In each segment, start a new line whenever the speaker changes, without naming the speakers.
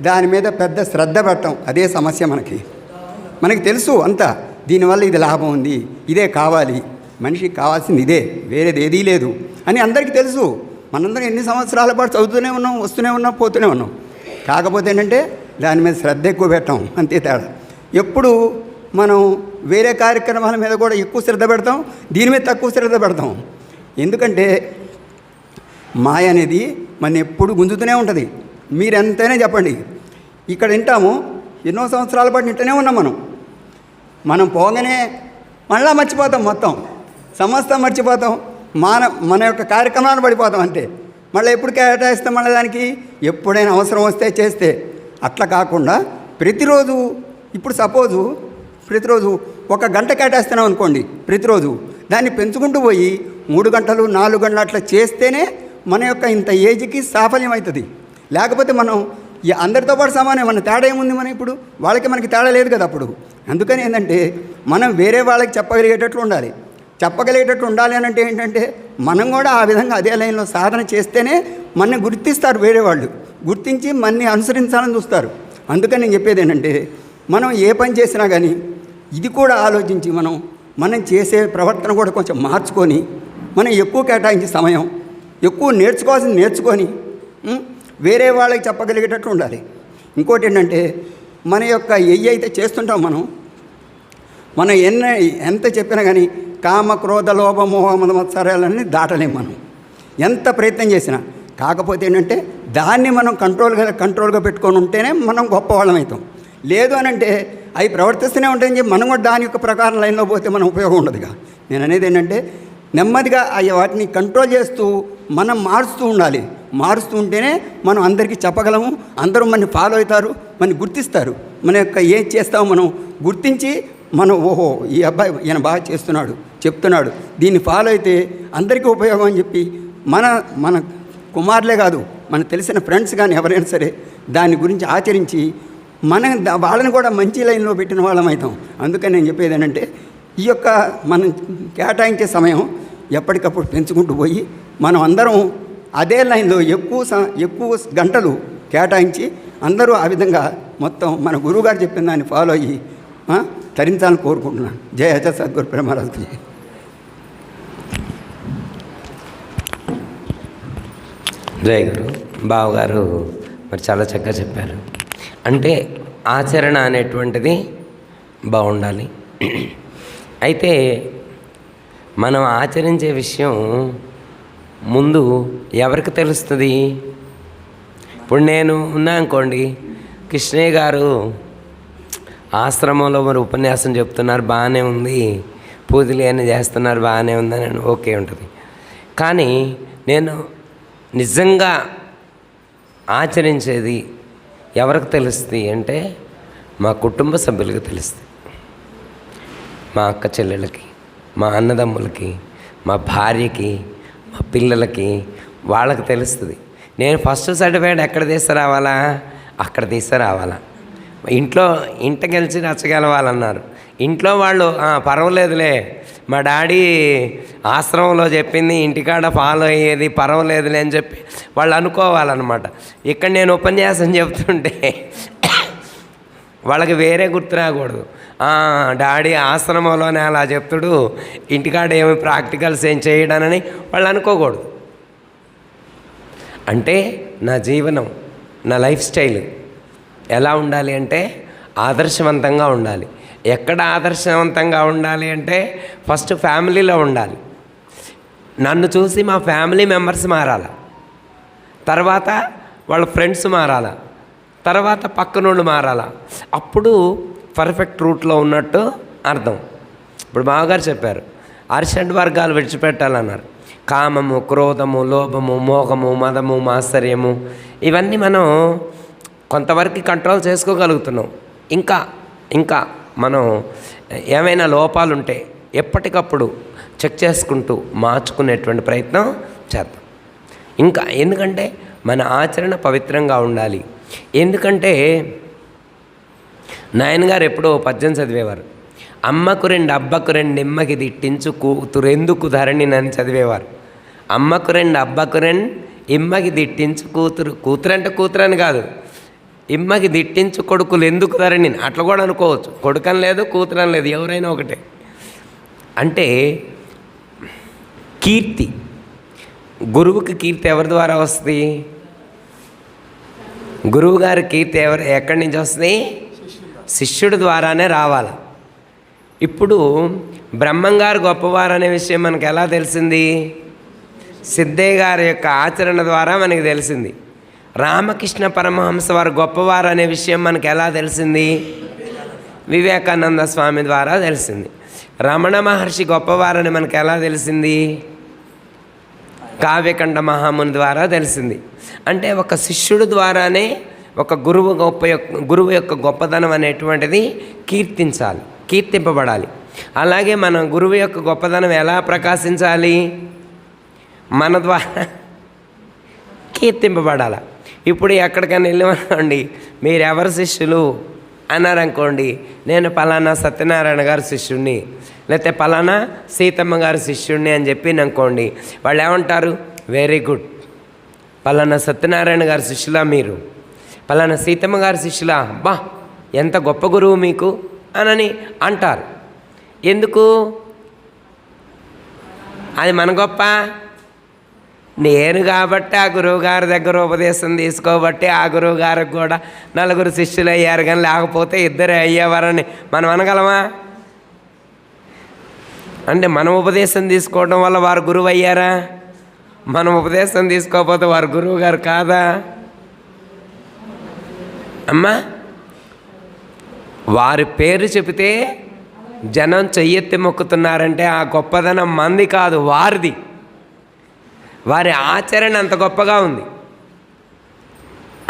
దాని మీద పెద్ద శ్రద్ధ పెట్టడం అదే సమస్య మనకి. మనకి తెలుసు అంతా దీనివల్ల ఇది లాభం ఉంది ఇదే కావాలి మనిషికి కావాల్సింది ఇదే వేరేది ఏదీ లేదు అని అందరికీ తెలుసు. మనందరం ఎన్ని సంవత్సరాల పాటు చదువుతూనే ఉన్నాం వస్తూనే ఉన్నాం పోతూనే ఉన్నాం. కాకపోతే ఏంటంటే దాని మీద శ్రద్ధ ఎక్కువ పెట్టాం అంతే తేడా. ఎప్పుడు మనం వేరే కార్యక్రమాల మీద కూడా ఎక్కువ శ్రద్ధ పెడతాం దీని మీద తక్కువ శ్రద్ధ పెడతాం. ఎందుకంటే మాయ అనేది మన ఎప్పుడు గుంజుతూనే ఉంటుంది. మీరు ఎంతైనా చెప్పండి. ఇక్కడ వింటాము ఎన్నో సంవత్సరాల పాటు ఇంటనే ఉన్నాం మనం. మనం పోగానే మళ్ళా మర్చిపోతాం మొత్తం. సమస్తం మర్చిపోతాం. మన మన యొక్క కార్యక్రమాన్ని పడిపోతాం అంతే. మళ్ళీ ఎప్పుడు కేటాయిస్తాం మళ్ళీ దానికి? ఎప్పుడైనా అవసరం వస్తే చేస్తే. అట్లా కాకుండా ప్రతిరోజు ఇప్పుడు సపోజు ప్రతిరోజు ఒక గంట కేటాయిస్తున్నాం అనుకోండి ప్రతిరోజు దాన్ని పెంచుకుంటూ పోయి మూడు గంటలు నాలుగు గంటలు అట్లా చేస్తేనే మన యొక్క ఇంత ఏజ్కి సాఫల్యం అవుతుంది లేకపోతే మనం ఈ అందరితో పాటు సమానం మన తేడా ఏముంది మనం ఇప్పుడు? వాళ్ళకి మనకి తేడా లేదు కదా అప్పుడు. అందుకని ఏంటంటే మనం వేరే వాళ్ళకి చెప్పగలిగేటట్లు ఉండాలి. చెప్పగలిగేటట్లు ఉండాలి అని అంటే ఏంటంటే మనం కూడా ఆ విధంగా అదే లైన్లో సాధన చేస్తేనే మనని గుర్తిస్తారు వేరే వాళ్ళు. గుర్తించి మనని అనుసరించాలని చూస్తారు. అందుకని నేను చెప్పేది ఏంటంటే మనం ఏ పని చేసినా కానీ ఇది కూడా ఆలోచించి మనం మనం చేసే ప్రవర్తన కూడా కొంచెం మార్చుకొని మనం ఎక్కువ కేటాయించే సమయం ఎక్కువ నేర్చుకోవాల్సింది నేర్చుకొని వేరే వాళ్ళకి చెప్పగలిగేటట్టు ఉండాలి. ఇంకోటి ఏంటంటే మన యొక్క ఎయ్యి అయితే చేస్తుంటాం మనం. మనం ఎన్న ఎంత చెప్పినా కానీ కామ క్రోధ లోభ మోహ మత్సరాలన్నీ దాటలేం మనం. ఎంత ప్రయత్నం చేసినా. కాకపోతే ఏంటంటే దాన్ని మనం కంట్రోల్గా కంట్రోల్గా పెట్టుకొని ఉంటేనే మనం గొప్పవాళ్ళం అవుతాం. లేదు అని అంటే అవి ప్రవర్తిస్తూనే ఉంటాయని చెప్పి మనం కూడా దాని యొక్క ప్రకారం లైన్లో పోతే మనం ఉపయోగం ఉండదుగా. నేను అనేది ఏంటంటే నెమ్మదిగా అవి వాటిని కంట్రోల్ చేస్తూ మనం మారుస్తూ ఉండాలి. మారుస్తూ ఉంటేనే మనం అందరికీ చెప్పగలము. అందరూ మనని ఫాలో అవుతారు మనని గుర్తిస్తారు. మన యొక్క ఏం చేస్తామో మనం గుర్తించి మనం ఓహో ఈ అబ్బాయి ఈయన బాగా చేస్తున్నాడు చెప్తున్నాడు. దీన్ని ఫాలో అయితే అందరికీ ఉపయోగం అని చెప్పి మన మన కుమారులే కాదు మనకు తెలిసిన ఫ్రెండ్స్ కానీ ఎవరైనా సరే దాని గురించి ఆచరించి మన వాళ్ళని కూడా మంచి లైన్లో పెట్టిన వాళ్ళం అవుతాం. అందుకని నేను చెప్పేది ఏంటంటే ఈ యొక్క మనం కేటాయించే సమయం ఎప్పటికప్పుడు పెంచుకుంటూ పోయి మనం అందరం అదే లైన్లో ఎక్కువ ఎక్కువ గంటలు కేటాయించి అందరూ ఆ విధంగా మొత్తం మన గురువుగారు చెప్పిన దాన్ని ఫాలో అయ్యి తరించాలని కోరుకుంటున్నాను. జయ హజ సద్గురు ప్రేమరాజు జయ.
జయ గురు. బావగారు మరి చాలా చక్కగా చెప్పారు. అంటే ఆచరణ అనేటువంటిది బాగుండాలి. అయితే మనం ఆచరించే విషయం ముందు ఎవరికి తెలుస్తుంది? ఇప్పుడు నేను ఉన్నా అనుకోండి కృష్ణయ్య గారు ఆశ్రమంలో మరి ఉపన్యాసం చెప్తున్నారు బాగానే ఉంది. పూజలు అని చేస్తున్నారు బాగానే ఉందని ఓకే ఉంటుంది. కానీ నేను నిజంగా ఆచరించేది ఎవరికి తెలుస్తుంది అంటే మా కుటుంబ సభ్యులకు తెలుస్తుంది. మా అక్క చెల్లెళ్ళకి మా అన్నదమ్ములకి మా భార్యకి మా పిల్లలకి వాళ్ళకి తెలుస్తుంది. నేను ఫస్ట్ సర్టిఫికేట్ ఎక్కడ తీసుకురావాలా? అక్కడ తీసుకురావాలా. ఇంట్లో ఇంటికి గెలిచి నచ్చగలవాలన్నారు ఇంట్లో వాళ్ళు పర్వాలేదులే. మా డాడీ ఆశ్రమంలో చెప్పింది ఇంటికాడ ఫాలో అయ్యేది పర్వాలేదులే అని చెప్పి వాళ్ళు అనుకోవాలన్నమాట. ఇక్కడ నేను ఉపన్యాసం చెప్తుంటే వాళ్ళకి వేరే గుర్తు రాకూడదు. డాడీ ఆశ్రమంలోనే అలా చెప్తుడు ఇంటికాడ ఏమి ప్రాక్టికల్స్ ఏం చేయడానని వాళ్ళు అనుకోకూడదు. అంటే నా జీవనం నా లైఫ్ స్టైల్ ఎలా ఉండాలి అంటే ఆదర్శవంతంగా ఉండాలి. ఎక్కడ ఆదర్శవంతంగా ఉండాలి అంటే ఫస్ట్ ఫ్యామిలీలో ఉండాలి. నన్ను చూసి మా ఫ్యామిలీ మెంబర్స్ మారాల. తర్వాత వాళ్ళ ఫ్రెండ్స్ మారాల. తర్వాత పక్కనోళ్ళు మారాల? అప్పుడు పర్ఫెక్ట్ రూట్లో ఉన్నట్టు అర్థం. ఇప్పుడు బావగారు చెప్పారు అరిషడ్ వర్గాలు విడిచిపెట్టాలన్నారు. కామము క్రోధము లోభము మోహము మదము మాత్సర్యము ఇవన్నీ మనం కొంతవరకు కంట్రోల్ చేసుకోగలుగుతున్నాం. ఇంకా ఇంకా మనం ఏమైనా లోపాలు ఉంటే ఎప్పటికప్పుడు చెక్ చేసుకుంటూ మార్చుకునేటువంటి ప్రయత్నం చేద్దాం. ఇంకా ఎందుకంటే మన ఆచరణ పవిత్రంగా ఉండాలి. ఎందుకంటే నాయన గారు ఎప్పుడో పద్యం చదివేవారు. అమ్మకు రెండు అబ్బకు రెండు నిమ్మకి దిట్టించు కూతురెందుకు ధరణినని చదివేవారు. అమ్మకు రెండు అబ్బకు రెండు ఇమ్మకి దిట్టించు కూతురు. కూతురు అంటే కూతురు అని కాదు. ఇమ్మకి దిట్టించు కొడుకులు ఎందుకు ధరణి అట్లా కూడా అనుకోవచ్చు. కొడుకని లేదు కూతురని లేదు ఎవరైనా ఒకటే. అంటే కీర్తి. గురువుకి కీర్తి ఎవరి ద్వారా వస్తుంది? గురువుగారి కీర్తి ఎవరు? ఎక్కడి నుంచి వస్తుంది? శిష్యుడు ద్వారానే రావాలి. ఇప్పుడు బ్రహ్మంగారు గొప్పవారు అనే విషయం మనకు ఎలా తెలిసింది? సిద్ధయ్య గారి యొక్క ఆచరణ ద్వారా మనకి తెలిసింది. రామకృష్ణ పరమహంస వారు గొప్పవారు అనే విషయం మనకు ఎలా తెలిసింది? వివేకానంద స్వామి ద్వారా తెలిసింది. రమణ మహర్షి గొప్పవారని మనకు ఎలా తెలిసింది? కావ్యకండ మహాముని ద్వారా తెలిసింది. అంటే ఒక శిష్యుడు ద్వారానే ఒక గురువు గొప్ప యొక్క గురువు యొక్క గొప్పదనం అనేటువంటిది కీర్తించాలి కీర్తింపబడాలి. అలాగే మన గురువు యొక్క గొప్పదనం ఎలా ప్రకాశించాలి? మన ద్వారా కీర్తింపబడాలి. ఇప్పుడు ఎక్కడికైనా వెళ్ళామనుకోండి మీరు ఎవరి శిష్యులు? అన్నారనుకోండి నేను పలానా సత్యనారాయణ గారి శిష్యుణ్ణి లేకపోతే పలానా సీతమ్మ గారి శిష్యుణ్ణి అని చెప్పి అనుకోండి వాళ్ళు ఏమంటారు వెరీ గుడ్ పలానా సత్యనారాయణ గారి శిష్యులా మీరు? పలానా సీతమ్మ గారి శిష్యులా? బా ఎంత గొప్ప గురువు మీకు అనని అంటారు. ఎందుకు? అది మన గొప్ప? నేను కాబట్టి ఆ గురువుగారి దగ్గర ఉపదేశం తీసుకోబట్టి ఆ గురువు గారికి కూడా నలుగురు శిష్యులు అయ్యారు కానీ లేకపోతే ఇద్దరే అయ్యేవారని మనం అనగలమా? అంటే మనం ఉపదేశం తీసుకోవడం వల్ల వారు గురువు అయ్యారా మనం ఉపదేశం తీసుకోకపోతే వారు గురువు గారు కాదా? అమ్మా వారి పేరు చెబితే జనం చెయ్యెత్తి మొక్కుతున్నారంటే ఆ గొప్పదనం మంది కాదు వారిది. వారి ఆచరణ అంత గొప్పగా ఉంది.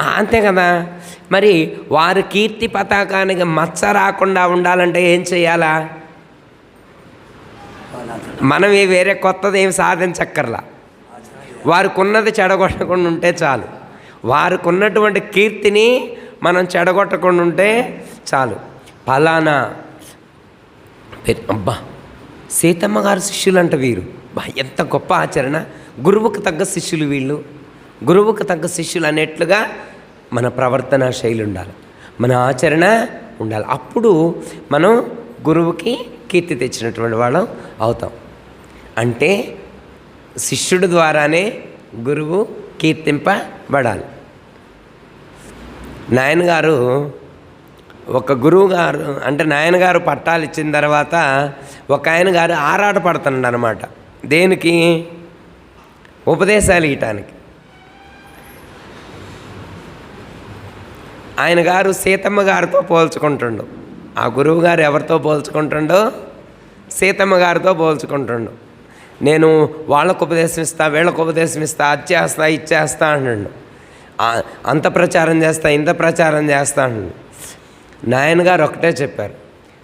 అంతే కదా? మరి వారి కీర్తి పతాకానికి మచ్చ రాకుండా ఉండాలంటే ఏం చేయాలా? మనం ఏ వేరే కొత్తది ఏం సాధించక్కర్లా. వారికున్నది చెడగొట్టకుండా ఉంటే చాలు. వారికున్నటువంటి కీర్తిని మనం చెడగొట్టకుండా ఉంటే చాలు. ఫలానా అబ్బా! సీతమ్మ గారు శిష్యులు అంట వీరు ఎంత గొప్ప ఆచరణ. గురువుకు తగ్గ శిష్యులు వీళ్ళు. గురువుకు తగ్గ శిష్యులు అనేట్లుగా మన ప్రవర్తన శైలి ఉండాలి. మన ఆచరణ ఉండాలి. అప్పుడు మనం గురువుకి కీర్తి తెచ్చినటువంటి వాళ్ళం అవుతాం. అంటే శిష్యుడు ద్వారానే గురువు కీర్తింపబడాలి. నాయనగారు ఒక గురువు గారు అంటే నాయనగారు పట్టాలు ఇచ్చిన తర్వాత ఒక ఆయన గారు ఆరాట పడుతున్నాడు అనమాట దేనికి? ఉపదేశాలు ఇవ్వటానికి ఆయన గారు సీతమ్మ గారితో పోల్చుకుంటుండు. ఆ గురువు గారు ఎవరితో పోల్చుకుంటుండో? సీతమ్మ గారితో పోల్చుకుంటుండు. నేను వాళ్ళకు ఉపదేశం ఇస్తా వీళ్ళకు ఉపదేశం ఇస్తా అది చేస్తా ఇది చేస్తా అంటుండు. అంత ప్రచారం చేస్తా ఇంత ప్రచారం చేస్తా అంటుండు. నాయన గారు ఒకటే చెప్పారు.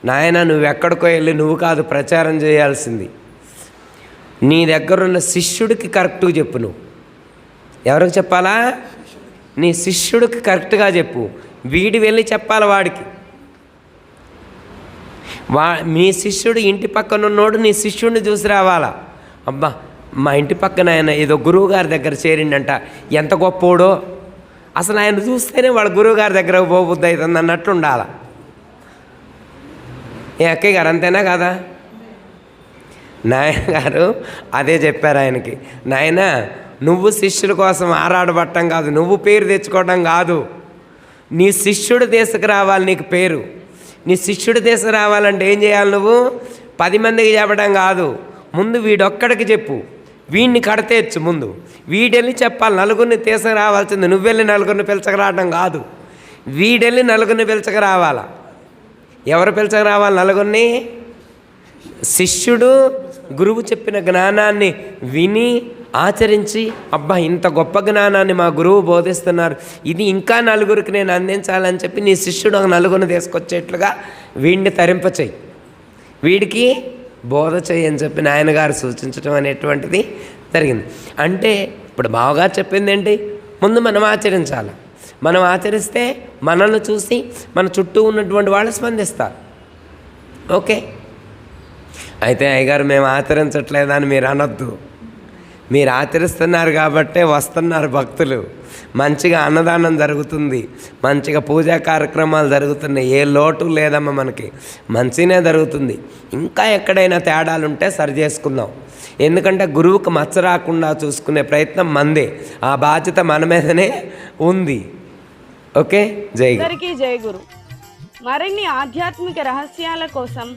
నాయన నువ్వు ఎక్కడికో వెళ్ళి నువ్వు కాదు ప్రచారం చేయాల్సింది. నీ దగ్గరున్న శిష్యుడికి కరెక్ట్గా చెప్పు నువ్వు. ఎవరికి చెప్పాలా? నీ శిష్యుడికి కరెక్ట్గా చెప్పు. వీడి వెళ్ళి చెప్పాలి వాడికి. వా మీ శిష్యుడు ఇంటి పక్కన ఉన్నోడు నీ శిష్యుడిని చూసి రావాలా? అబ్బా మా ఇంటి పక్కన ఆయన ఏదో గురువు గారి దగ్గర చేరిండంట. ఎంత గొప్పోడో. అసలు ఆయన చూస్తేనే వాళ్ళ గురువు గారి దగ్గర పోబుద్ది అవుతుంది అన్నట్టు ఉండాల? ఏ అక్కయ్య గారు అంతేనా కదా? నాయన గారు అదే చెప్పారు ఆయనకి నాయన నువ్వు శిష్యుల కోసం ఆరాడబట్టం కాదు నువ్వు పేరు తెచ్చుకోవడం కాదు. నీ శిష్యుడు దేశకు రావాలి నీకు పేరు. నీ శిష్యుడు దేశం రావాలంటే ఏం చేయాలి నువ్వు? పది మందికి చెప్పడం కాదు. ముందు వీడొక్కడికి చెప్పు. వీడిని కడతేచ్చు ముందు. వీడెళ్ళి చెప్పాలి నలుగురిని తీసుకురావాల్సింది నువ్వెళ్ళి నలుగురిని పిలచక కాదు. వీడెళ్ళి నలుగురిని పిలిచకరావాలా ఎవరు పిలచక రావాలి నలుగురిని? శిష్యుడు గురువు చెప్పిన జ్ఞానాన్ని విని ఆచరించి అబ్బా ఇంత గొప్ప జ్ఞానాన్ని మా గురువు బోధిస్తున్నారు. ఇది ఇంకా నలుగురికి నేను అందించాలని చెప్పి నీ శిష్యుడు ఒక నలుగురిని తీసుకొచ్చేట్లుగా వీడిని తరింపచేయి. వీడికి బోధ చేయి అని చెప్పి నాయనగారు సూచించడం అనేటువంటిది జరిగింది. అంటే ఇప్పుడు బావగారు చెప్పింది ఏంటి? ముందు మనం ఆచరించాలి. మనం ఆచరిస్తే మనల్ని చూసి మన చుట్టూ ఉన్నటువంటి వాళ్ళు స్పందిస్తారు. ఓకే? అయితే అయ్యగారు మేము ఆచరించట్లేదని మీరు అనొద్దు. మీరు ఆచరిస్తున్నారు కాబట్టే వస్తున్నారు భక్తులు. మంచిగా అన్నదానం జరుగుతుంది. మంచిగా పూజా కార్యక్రమాలు జరుగుతున్నాయి. ఏ లోటు లేదమ్మా మనకి. మంచిగానే జరుగుతుంది. ఇంకా ఎక్కడైనా తేడాలు ఉంటే సరి చేసుకుందాం. ఎందుకంటే గురువుకు మచ్చ రాకుండా చూసుకునే ప్రయత్నం మందే. ఆ బాధ్యత మన మీదనే ఉంది. ఓకే? జై
గురు. మరిన్ని ఆధ్యాత్మిక రహస్యాల కోసం